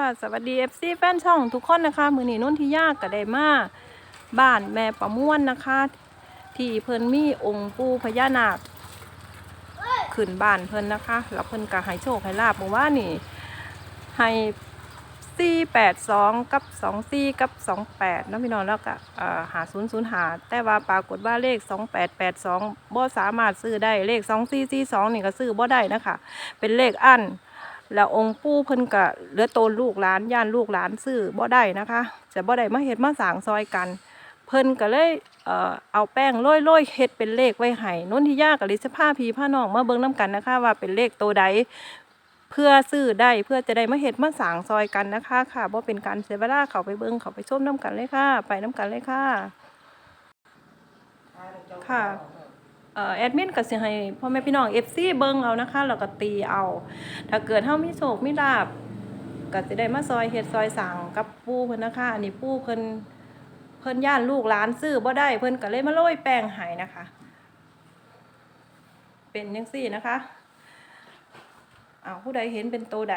ค่ะสวัสดีเอฟซีแฟนช่องทุกคนนะคะมือนีนุ่นที่ยากก็ได้มาบ้านแม่ประม่วนนะคะ ที่เพิ่นมีองค์ปู่พญานาคขึ้นบ้านเพิ่นนะคะแล้วเพิ่นก็ให้โชคให้ลาบเมื่านี่ให้สี่แปดสองกับสองสี่กับสองแปดนะพี่น้องแล้วก็หาศูนย์ศูนย์หาแต่ว่าปรากฏว่าเลขสองแปดแปดสองบ่สามารถซื้อได้เลขสองสี่สี่สองนี่ก็ซื้อบ่ได้นะคะเป็นเลขอัน แล้วองค์ปู่เพิ่นก็เหลือโตนลูกหลานย่านลูกหลานซื้อบ่ได้นะคะ จะบ่ได้มาเฮ็ดมาสางซอยกัน เพิ่นก็เลยเอ่อเอาแป้งโรยๆเฮ็ดเป็นเลขไว้ให้นนทิยากับลิซผ้าพีผ้าน้องมาเบิ่งนํกันนะคะ ว่าเป็นเลขโตใดเพื่อซื้อได้เพื่อจะได้มาเฮ็ดมาสางซอยกันนะคะ ค่ะบ่เป็นการเสียเวลาเขาไปเบิ่งเขาไปชมนํกันเลยค่ะ ไปนํกันเลยค่ะ ค่ะ แอดมินก็สิให้พ่อแม่พี่น้อง FC เบิ่งเอานะคะแล้วก็ตีเอา ถ้าเกิดเฮามีโชคมีลาบก็สิได้มาซอยเฮ็ดซอยสั่งกับปู่เพิ่นนะคะอันนี้ปู่เพิ่นเพิ่นย่านลูกหลานซื้อบ่ได้เพิ่นก็เลยมาโรยแป้งให้นะคะ เป็นจังซี่นะคะอ้าวผู้ใดเห็นเป็นโตใด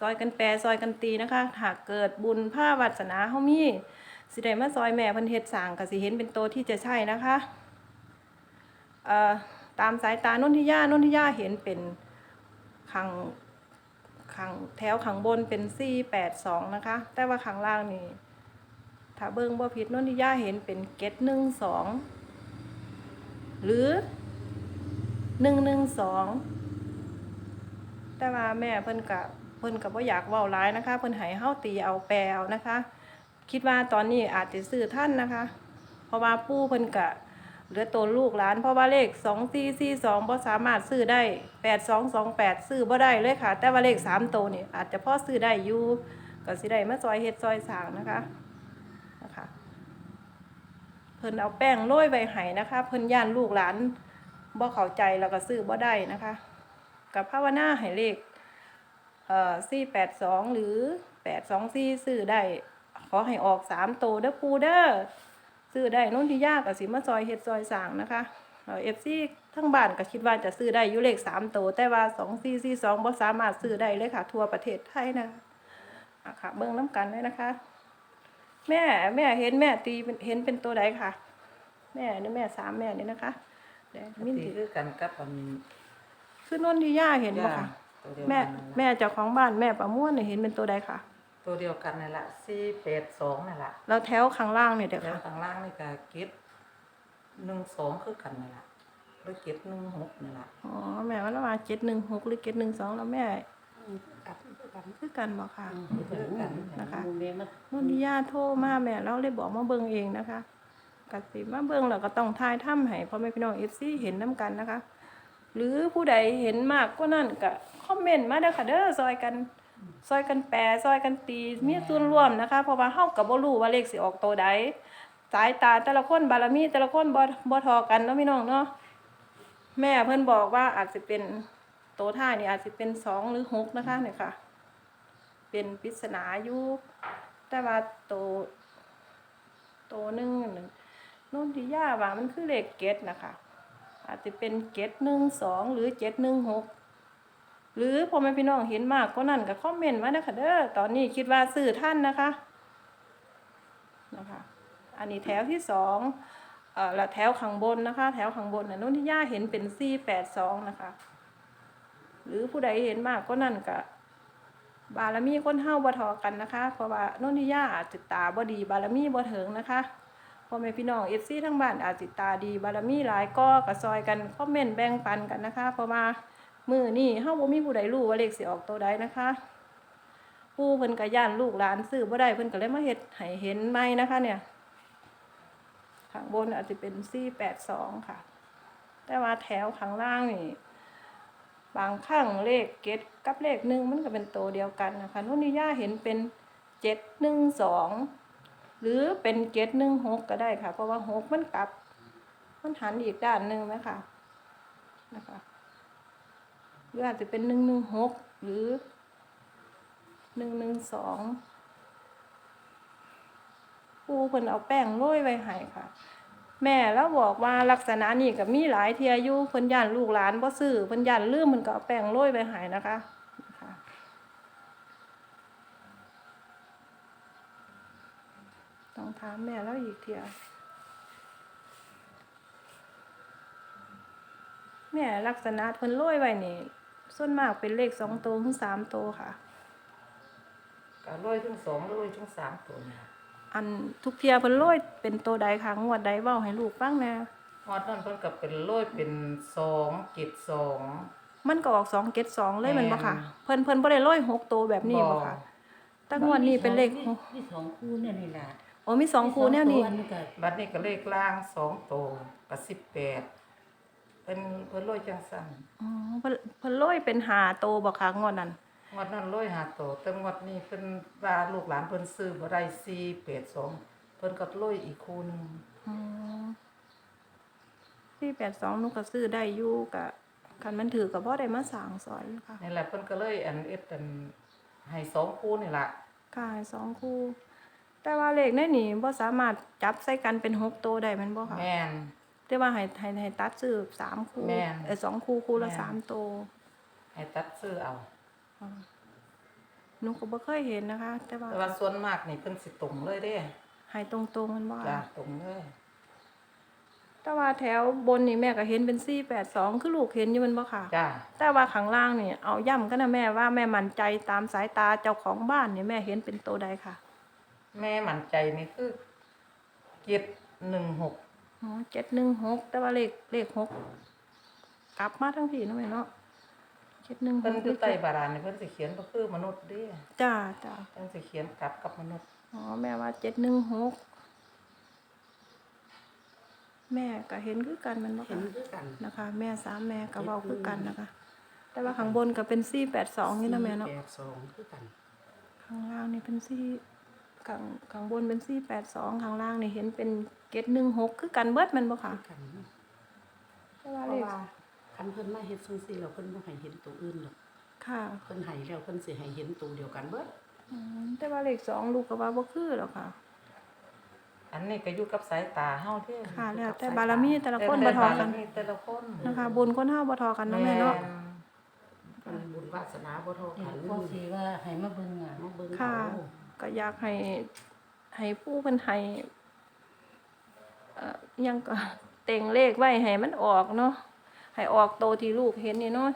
ซอยกันแปรซอยกันตีนะคะ หากเกิดบุญภาวาสนาเฮามีสิได้มาซอยแม่เพิ่นเฮ็ดสร้างก็สิเห็นเป็นโตที่จะใช่นะคะ ตามสายตานนทิยานนทิยาเห็นเป็นขังขังแถวขังบนเป็นสี่แปดสองนะคะ แต่ว่าขังล่างนี่ถ้าเบิ้งบ่ผิดนนทิยาเห็นเป็นเกตหนึ่งสองหรือหนึ่งหนึ่งสองแต่ว่าแม่เพิ่นกะเพิ่นกับว่าอยากเว้าร้ายนะคะ เพิ่นให้เฮาตีเอาแปลเอานะคะ คิดว่าตอนนี้อาจจะซื้อท่านนะคะ เพราะว่าปู่เพิ่นกะ เหลือตัวลูกหลานเพราะว่าเลขสองสี่สี่สองบ่สามารถซื้อได้แปดสองสองแปดซื้อบ่ได้เลยค่ะ แต่ว่าเลขสามตัวนี่อาจจะพอซื้อได้อยู่ก็สิได้มาซอยเฮ็ดซอยสางนะคะนะคะเพิ่นเอาแป้งโรยไว้ให้นะคะ เพิ่นย่านลูกหลานบ่เข้าใจแล้วก็ซื้อบ่ได้นะคะกับภาวนาให้เลขเอ่อสี่แปดสองหรือแปดสองสี่ซื้อได้ขอให้ออกสามตัวเด้อปูเด้อ ซื้อได้นนที่ยากกับสิมาซอยเฮ็ดซอยสร้างนะคะเอฟซีทั้งบ้านก็คิดว่าจะซื้อได้อยู่เลขสามตัวแต่ว่าสองสี่สี่สองบ่สามารถซื้อได้เลยค่ะ ทั่วประเทศไทยนะคะอะค่ะ เบิ่งน้ำกันเลยนะคะ แม่แม่เห็นแม่ตีเป็นเห็นเป็นตัวใดค่ะ แม่นี่แม่สามแม่นี่นะคะเดี๋ยวมินตีถือคือกันกับอันคือนนที่ย่าเห็นบ่ค่ะตัวเดียวแม่กันนั่นแม่เจ้าของบ้านแม่ประม่วนเนี่ยเห็นเป็นตัวใดค่ะ ตัวเดียวกันนั่นแหละสี่แปดสองนั่นแหละแล้วแถวข้างล่างเนี่ยเด็กแล้วค่ะ ข้างล่างนี่ก็เก็บหนึ่งสองคือกันนั่นแหละหรือเก็บหนึ่งหกนั่นแหละอ๋อแม่ว่าแล้วมาเจ็ดหนึ่งหกหรือเจ็ดหนึ่งสองแล้วแม่กับกับคือกันบ่ค่ะ คือกันนะคะมูเมมันนุ่นที่ย่าโทรมาแม่เราเลยบอกมาเบิ่งเองนะคะกสิมาเบิ่งแล้วก็ต้องทายถ้ำให้พ่อแม่พี่น้องเอฟซีเห็นน้กันนะคะ หรือผู้ใดเห็นมากก็นั่นก็คอมเมนต์มาเด้อค่ะเด้อซอยกัน ซอยกันแปรซอยกันตีมีส่วนร่วมนะคะ เพราะว่าเฮาก็บ่รู้ว่าเลขสิออกตัวใดสายตาแต่ละคนบารมีแต่ละคนบ่บ่ทอกันเนาะพี่น้องเนาะแม่เพิ่นบอกว่าอาจจะเป็นโตวท้านี่อาจจะเป็นสองหรือหกนะคะเนี่ยค่ะ เป็นปริศนาอยู่แต่ว่าโตวโตวหนึ่งหนึ่งนุ่นที่ย่าว่ามันคือเลขเกตนะคะอาจจะเป็นเกตหนึ่งสองหรือเจ็ดหนึ่งหก หรือพ่อแม่พี่น้องเห็นมากก็นั่นก็คอมเมนต์มานะคะเด้อตอนนี้คิดว่าสื่อท่านนะคะนะคะ อันนี้แถวที่สองเอ่อและแถวข้างบนนะคะ แถวข้างบนน่ะนุ่นที่ย่าเห็นเป็นสี่แปดสองนะคะ หรือผู้ใดเห็นมากก็นั่นก็บารมีคนเฮาบ่ทอกันนะคะ เพราะว่าโนนทิยาอาจจะตาบ่ดีบารมีบ่ถึงนะคะพ่อแม่พี่น้อง FC ทั้งบ้านอาจจะตาดีบารมีหลายก็กระซอยกันคอมเมนต์แบ่งปันกันนะคะ เพราะว่า มือนี้เฮาบ่มีผู้ใดรู้ว่าเลขสิออกตัวใดนะคะ ปู่เพิ่นก็ย่านลูกหลานซื้อบ่ได้เพิ่นก็เลยมาเฮ็ดให้เห็นใหม่นะคะ เนี่ยข้างบนอาจจะเป็น482ค่ะ แต่ว่าแถวข้างล่างนี่บางครั้งเลขเกตกับเลขหนึ่งมันก็เป็นตัวเดียวกันนะคะนุ่นนิย่าเห็นเป็นเจ็ดหนึ่งสองหรือเป็นเจ็ดหนึ่งหกก็ได้ค่ะ เพราะว่าหกมันกลับ มันหันอีกด้านหนึ่งไหมคะนะคะ หรืออาจจะเป็นหนึ่งหนึ่งหกหรือหนึ่งหนึ่งสองปูเพิ่นเอาแป้งโรยไว้ให้ค่ะ แม่แล้วบอกว่าลักษณะนี้ก็มีหลายเทียอยู่เพิ่นย่านลูกหลานบ่ซื้อเพิ่นย่านลืมมันก็เอาแป้งโรยไปใหายนะคะนะคะต้องถามแม่แล้วอีกเทียแม่ลักษณะเพิ่นโรยไว้นี่ ส่วนมากเป็นเลขสองตัวถึงสามตัวค่ะ ก็ร้อยถึงสองร้อยถึงสามตัวเนี่ยอันทุกเทียเพิ่นโรยเป็นตัวใดคะงวดใดเว้าให้ลูกฟังแหน่ฮอดนั่นเพิ่นก็เป็นร้อยเป็นสองเจ็ดสอง มันก็ออกสองเกตสองเลยแมันบ่ค่ะแม่นเพิ่นเพิ่นบ่ได้โรยหกตัวแบบนี้บ่ค่ะแต่งวดนี้เป็นเลขหกมีสองคู่เนี่ยนี่ล่ะโอ้มีสองคู่แนวนี้ มีสองตัวอัก็บัดนี้ก็เลขล่างสองตัวกับสิบแปด เป็นเพิ่นร้อยจังสั่นอ๋อเพิ่นเพิ่นโรยเป็นหาตัวบ่ค่ะงวดนั้นงวดนั้นร้อยหาตัวแต่งวดนี้เพิ่นว่าลูกหลานเพิ่นซื้อบ่ได้สี่แปดสองเพิ่นก็ร้อยอีกคูหนึงอ๋อที่แปดสองหนูก็ซื้อได้อยู่กะคันมันถือกับพ่อได้มาสร้างซอยอยู่ค่ะนี่แหละเพิ่นก็เลยอันเอ็ดอันให้สองคูนี่ล่ะค่ะสองคู่ แต่ว่าเลขในนี่บ่สามารถจับใส่กันเป็นหกตัวได้แมันบ่ค่ะแม่น แต่ว่าให้ให้ให้ตัดซื้อสามคู่แม่น เออสองคู่คู่ละแม่นสามตัวให้ตัดซื้อเอา อ๋อหนูก็บ่เคยเห็นนะคะ แต่ว่าแต่ว่าส่วนมากนี่เพิ่นสิตรงเลยเด้ให้ตรงๆมันบ่จ้ะค่ะตรงเลยแต่ว่าแถวบนนี่แม่ก็เห็นเป็น482คือลูกเห็นอยู่แมันบ่ค่ะ จ้ะแต่ว่าข้างล่างนี่เอาย่ำกันนะแม่ว่าแม่มั่นใจตามสายตาเจ้าของบ้านนี่แม่เห็นเป็นตัวใดค่ะ แม่มั่นใจนี่คือเจ็ดหนึ่งหก อ๋อเจ็ดหนึ่งหกแต่ว่าเลขเลขหกกลับมาทั้งพี่เนาะแม่เนาะเจ็ดหนึ่งหเพิ่นกคือใต้บาดาลนี่เพิ่นสิเขียนบ่คือมนุษย์เด้จ้าจ้าเพิ่นสิเขียนกลับกับมนุษย์อ๋อแม่ว่าเจ็ดหนึ่งหกแม่ก็เห็นคือกันแมันบ่เห็นค่ะด้วยกันนะคะ แม่สามแม่ก็เว้าคือกันนะคะ แต่ว่าข้างบนก็เป็นสี่แปดสองนี่นะแม่เนาะ แปดสองคือกันข้างล่างนี่เป็นสี่ ข้างข้างบนเป็นสี่แปดสองข้างล่างนี่เห็นเป็นเกตหนึ่งหกคือกันเบิดแมันบ่ค่ะคือกันแต่ว่าเพเลราะขว่าคันเพิ่นมาเฮ็ดจังซี่แล้วเพิ่นบ่ให้เห็นตัวอื่นหรอกค่ะเพิ่นให้แล้วเพิ่นสิให้เห็นตัวเดียวกันเบิดอืมแต่ว่าเลขสองลูกก็ว่าบ่คือหรอกค่ะ อันนี้ก็อยู่กับสายตาเฮาเด้ค่ะแล้วแต่บารมีแต่ละคนบ่เทอกันแต่แต่ละคนนะคะบุญคนเฮาบ่เทอกันเนาะแม่เนาะเพิ่นบุญวาสนาบ่เท่ากันพอสีว่าให้มาเบิ่งอะมาเบิ่งค่ะ เอา ก็อยากให้ให้ผู้เพิ่นให้ยังก็เต็งเลขไว้ให้มันออกเนาะให้ออกโตที่ลูกเห็นนี่เนาะ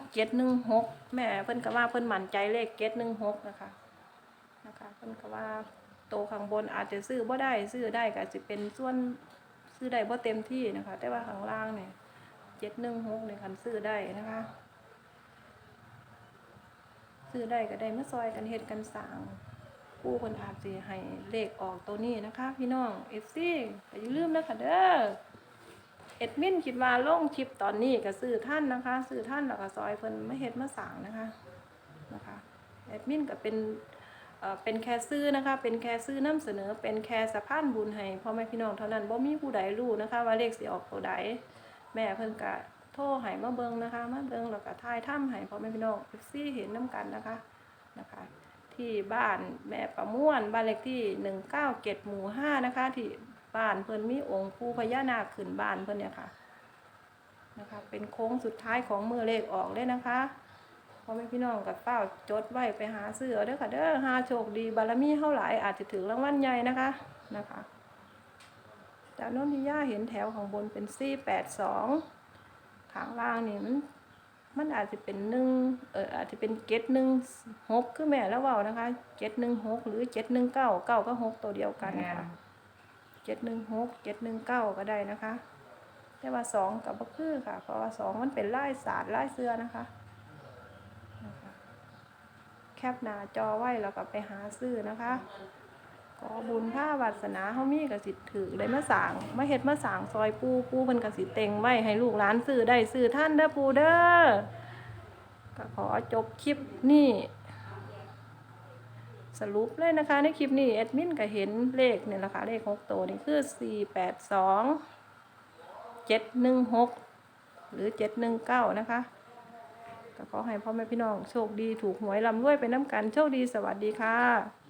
716แม่เพิ่นก็ว่าเพิ่นมั่นใจเลข716นะคะนะคะเพิ่นก็ว่าโตข้างบนอาจจะซื้อบ่ได้ซื้อได้ก็สิเป็นส่วนซื้อได้บ่เต็มที่นะคะ แต่ว่าข้างล่างเนี่ย716เนี่ยคันซื้อได้นะคะ ซื้อได้ก็ได้มาซอยกันเฮ็ดกันสร้าง ผู้คนอาจสิให้เลขออกตัวนี้นะคะ พี่น้อง FC ก็อย่าลืมนะคะเด้อเอ็ดมินคิดว่าลงคลิปตอนนี้ก็ซื้อท่านนะคะซื้อท่านแล้วก็ซอยเพิ่นมาเฮ็ดมาสร้างนะคะนะคะเอ็ดมินก็เป็นเอ่อเป็นแค่ซื้อนะคะ เป็นแค่ซื้อนำเสนอ เป็นแค่สะพานบุญให้พ่อแม่พี่น้องเท่านั้นบ่มีผู้ใดรู้นะคะ ว่าเลขสิออกตัวใดแม่เพิ่นก็โทรให้มาเบิงนะคะมาเบิงแล้วก็ทายถ้ำให้พ่อแม่พี่น้อง FC เห็นนํกันนะคะนะคะ ที่บ้านแม่ประม่วนบ้านเลขที่197หมู่5นะคะ ที่บ้านเพิ่นมีองค์ปู่พญานาคขึ้นบ้านเพิ่นเนี่ยค่ะนะคะเป็นโค้งสุดท้ายของมือเลขออกเลยนะคะพ่อแม่พี่น้องกับเป้าจดไว้ไปหาซื้อเด้อค่ะเด้อหาโชคดีบารมีเท่าไหลายอาจจะถึงรางวัลใหญ่นะคะนะคะจากโน้นที่ย่าเห็นแถวของบนเป็น482ข้างล่างนี่มัน มันอาจจะเป็นหนึ่งเอออาจจะเป็นเจ็ดหนึ่งหกคือแม่แล้วเว่านะคะเจ็ดหนึ่งหกหรือเจ็ดหนึ่งเก้าเก้าก็หกตัวเดียวกันแม่นค่ะเจ็ดหนึ่งหกเจ็ดหนึ่งเก้าก็ได้นะคะ แต่ว่าสองกับบ่คือค่ะ เพราะว่าสองมันเป็นลายศาสตร์ลายเสื้อนะคะนะคะแคปหน้าจอไว้แล้วก็ไปหาซื้อนะคะ ขอบุญผ้าวาสนาเฮามีก็สิถือได้มาสางมาเฮ็ดมาสางซอยปูปูเพิ่นก็สิเต็งไว้ให้ลูกหลานซื้อได้ซื้อท่านเด้อปูเด้อก็ขอจบคลิปนี่สรุปเลยนะคะในคลิปนี้แอดมินก็เห็นเลขเนี่ยแหละค่ะเลขหกตัวนี่คือสี่แปดสองเจ็ดหนึ่งหกหรือเจ็ดหนึ่งเก้านะคะก็ขอให้พ่อแม่พี่น้องโชคดีถูกหวยลำรวยไปน้ำกันโชคดีสวัสดีค่ะ